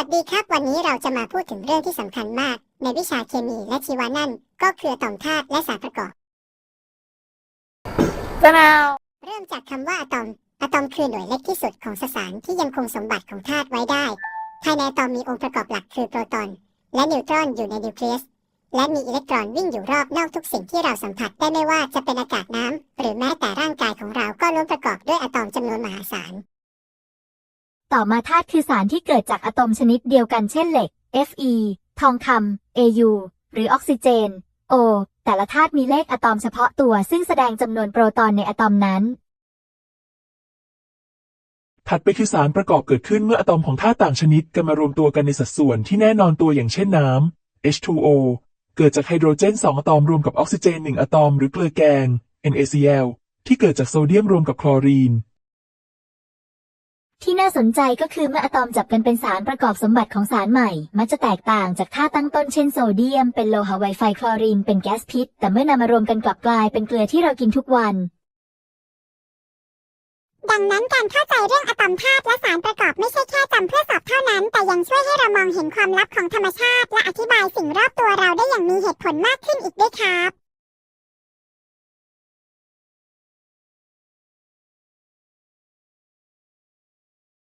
วัสดีครับ วันนี้เราจะมาพูดถึงเรื่องที่สำคัญมาก ในวิชาเคมีและชีวะนั่น ก็คืออะตอมธาตุและสารประกอบจะนาวเริ่มจากคำว่าอะตอม อะตอมคือหน่วยเล็กที่สุดของสสารที่ยังคงสมบัติของธาตุไว้ได้ ภายในอะตอมมีองค์ประกอบหลักคือโปรตอน และนิวตรอนอยู่ในนิวเคลียส และมีอิเล็กตรอนวิ่งอยู่รอบนอกทุกสิ่งที่เราสัมผัสได้ไม่ว่าจะเป็นอากาศน้ำหรือแม้แต่ร่างกายของเราก็ล้วนประกอบด้วยอะตอมจำนวนมหาศาล ต่อมาธาตุคือสารที่เกิดจากอะตอมชนิดเดียวกันเช่นเหล็ก Fe ทองคำ Au หรือออกซิเจน O แต่ละธาตุมีเลขอะตอมเฉพาะตัว ซึ่งแสดงจำนวนโปรตอนในอะตอมนั้น ถัดไปคือสารประกอบเกิดขึ้นเมื่ออะตอมของธาตุต่างชนิดกันมารวมตัวกันในสัดส่วนที่แน่นอนตัวอย่างเช่นน้ำ H2O เกิดจากไฮโดรเจน 2 อะตอมรวมกับออกซิเจน 1 อะตอม หรือเกลือแกง NaCl ที่เกิดจากโซเดียมรวมกับคลอรีน ที่น่าสนใจก็คือเมื่ออะตอมจับกันเป็นสารประกอบสมบัติของสารใหม่ มักจะแตกต่างจากธาตุตั้งต้นเช่นโซเดียม เป็นโลหะไวไฟคลอรีนเป็นแก๊สพิษ แต่เมื่อนำมารวมกันกลับกลายเป็นเกลือที่เรากินทุกวัน ดังนั้นการเข้าใจเรื่องอะตอมธาตุและสารประกอบไม่ใช่แค่จำเพื่อสอบเท่านั้น แต่ยังช่วยให้เรามองเห็นความลับของธรรมชาติ และอธิบายสิ่งรอบตัวเราได้อย่างมีเหตุผลมากขึ้นอีกด้วยครับ